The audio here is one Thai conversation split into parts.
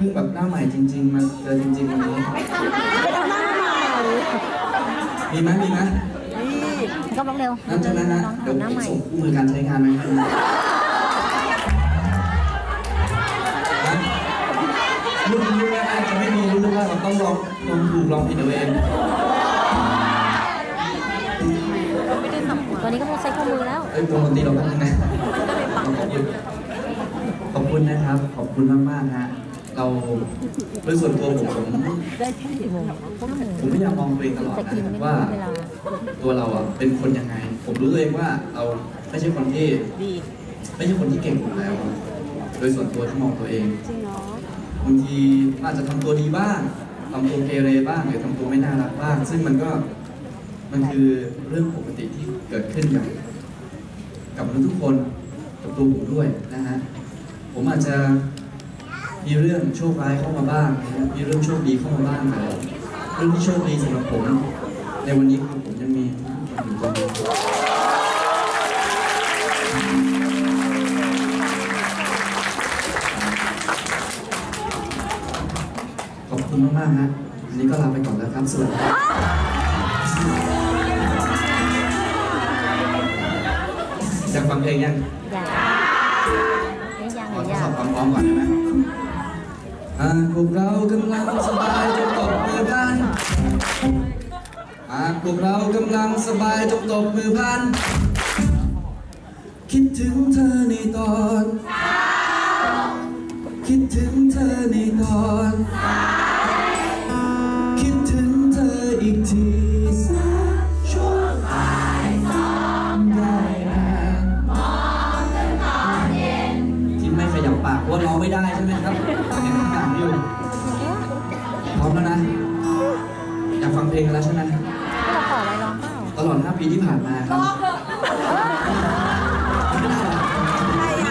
เพิ่งแบบหน้าใหม่จริง ๆ มาเจอจริงๆวันนี้ไปทำหน้าใหม่มีไหมมีไหมก็บอกเร็วนั่นฉะนั้นนะน้องเดี๋ยวหน้าผมใหม่ส่งคู่มือการใช้งานมาให้ดูนะรุ่นนี้นะจะไม่มีรุ่นว่าเราต้องลองลองถูกลองผิดเอาเองตอนนี้ก็พกใส่ข้อมือแล้วเอ้ยวงดนตรีเราบ้างนะขอบคุณขอบคุณนะครับ ขอบคุณมากๆฮะ เราโดยส่วนตัวผมผมได้ที่โมงพวกหนูผมพยายามมองตัวเองตลอดนะว่า ตัวเราอะเป็นคนยังไง ผมรู้ตัวเองว่าเราไม่ใช่คนที่ไม่ใช่คนที่เก่งอยู่แล้ว โดยส่วนตัวที่มองตัวเองบางทีอาจจะทำตัวดีบ้างทำตัวเกเรบ้างหรือทำตัวไม่น่ารักบ้าง ซึ่งมันก็มันคือเรื่องปกติที่เกิดขึ้นกับกับมนุษย์ทุกคนกับตัวผมด้วยนะฮะผมอาจจะ มีเรื่องโชคร้ายเข้ามาบ้างนะฮะมีเรื่องโชคดีเข้ามาบ้างแต่เรื่องที่โชคดีสำหรับผม ในวันนี้คือผมยังมีอยู่ตรงนี้ขอบคุณมากๆฮะวันนี้ก็ลาไปก่อนแล้วครับ สวัสดีครับอยากฟังเพลงยังอย่าไม่ยังขอทอดย่าสอบความพร้อมก่อนได้ไหม หากพวกเรากำลังสบายจงตบมือพันหากพวกเรากำลังสบายจงตบมือพัน คิดถึงเธอในตอน คิดถึงเธอในตอนากฟังเพลงกันแล้วใช่ไหมก็เราขออะไรร้องเปล่าตลอด 5 ปีที่ผ่านมาครับ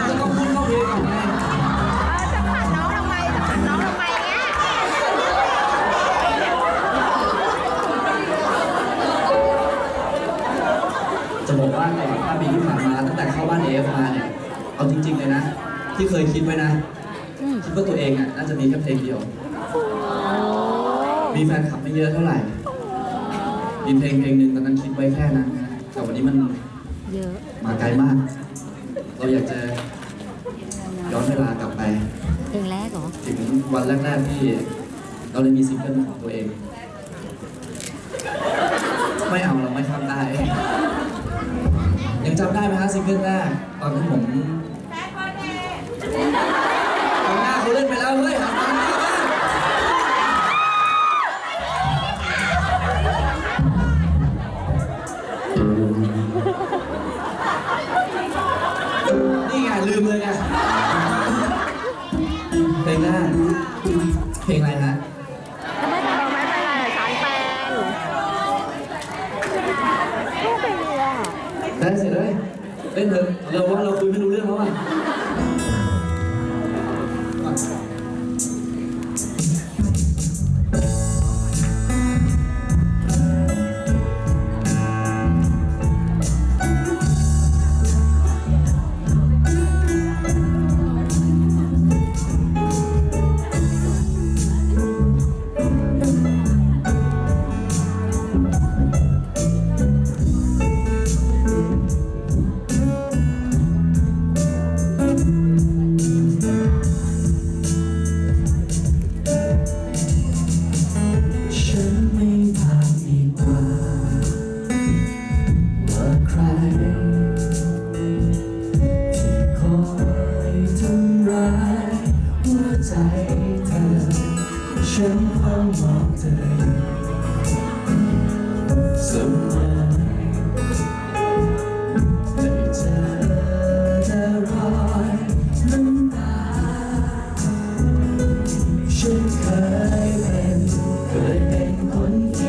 จะต้องพูดเข้าเพลงก่อนไงจะผ่านน้องทำไมจะผ่านน้องทำไมเงี้ยจะบอกว่าตลอด 5 ปีที่ผ่านมาตั้งแต่เข้าบ้านเอฟมาเนี่ย เอาจริงๆเลยนะ ที่เคยคิดไว้นะอืมคิดว่าตัวเองอะน่าจะมีแค่เพลงเดียว มีแฟนคลับไม่เยอะเท่าไหร่ มีเพลงเพลงหนึ่งตอนนั้นคิดไว้แค่นั้นนะแต่วันนี้มันเยอะมาไกลมาก เราอยากจะย้อนเวลากลับไป เพลงแรกเหรอ ถึงวันแรกๆที่เราได้มีซิงเกิลของตัวเอง ไม่เอาเราไม่ทำได้ ยังจำได้ไหมฮะซิงเกิลแรกตอนที่ผม ได้เสร็จเลยเล่นเถอะเราว่าเราคุยไม่รู้เรื่องแล้วอะ คนที่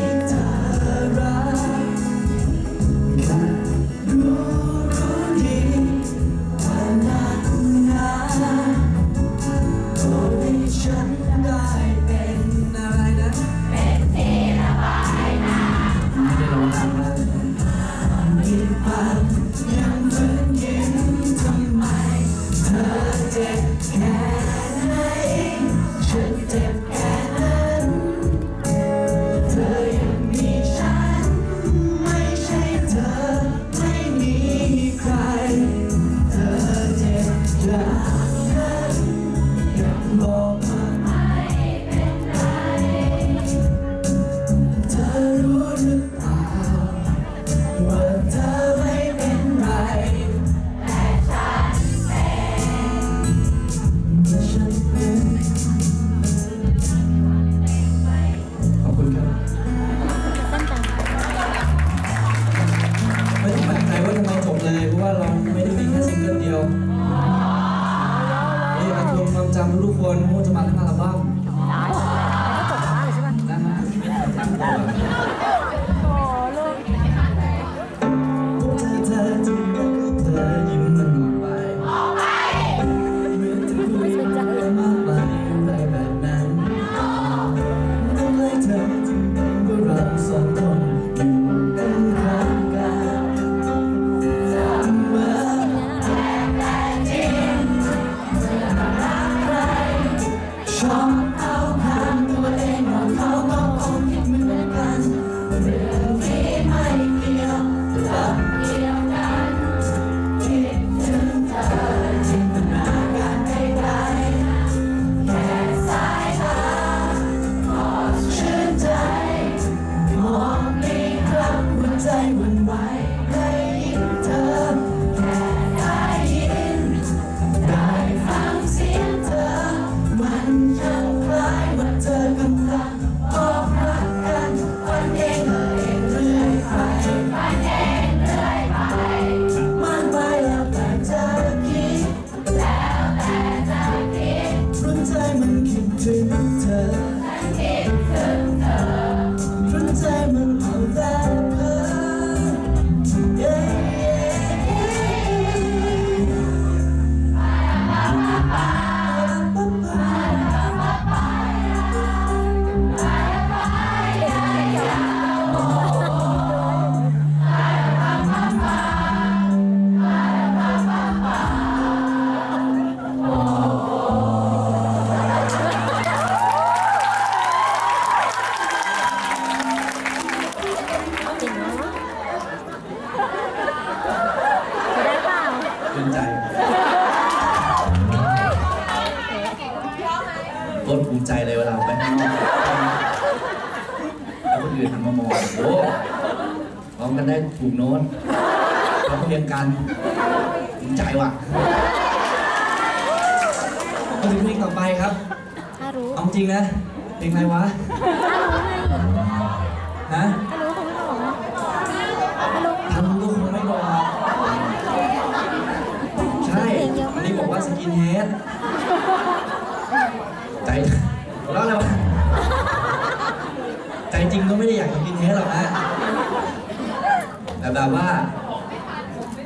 ถูกโน้ตเราเรียนกันสนใจว่ะมาถึงเพลงต่อไปครับเอาจริงนะเพลงอะไรวะฮะทำลูกคงไม่บอกใช่อันนี้บอกว่าสกินเฮดใจแล้วอะไรวะใจจริงก็ไม่ได้อยากกินเฮดหรอกนะ แต่แบบว่า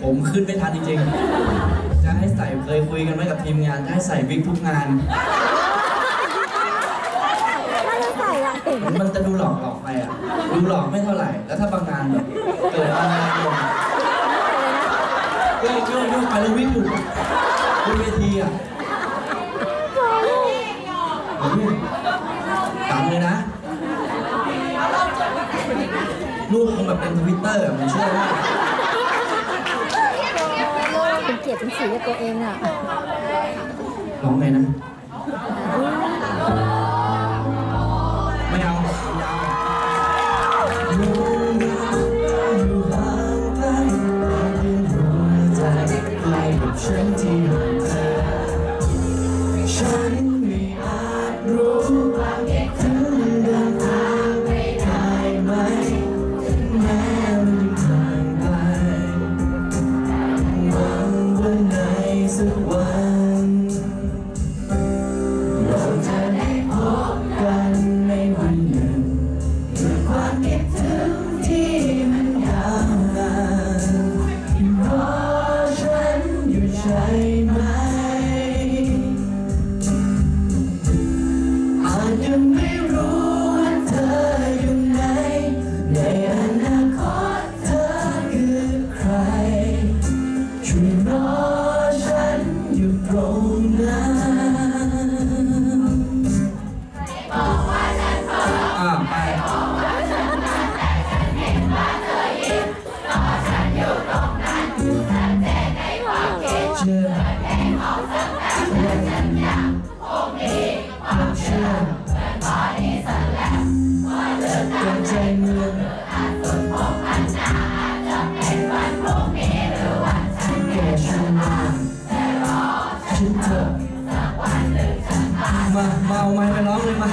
ผมขึ้นไม่ทันจริงๆ จะให้ใส่เคยคุยกันไว้กับทีมงานจะให้ใส่วิกทุกงานมันจะดูหลอกหลอกไปอะ ดูหลอกไม่เท่าไหร่ แล้วถ้าบางงานแบบเกิดอะไรขึ้นก็เชื่อว่าไปแล้ววิ่งอยู่บนเวทีอะ รูปคงแบบเป็นทวิตเตอร์มันชื่อว่าเป็นเกียรติเป็นสีกับตัวเองอะร้องไงนะ 孤单 มามาเอาไม้ไปร้องเลยมา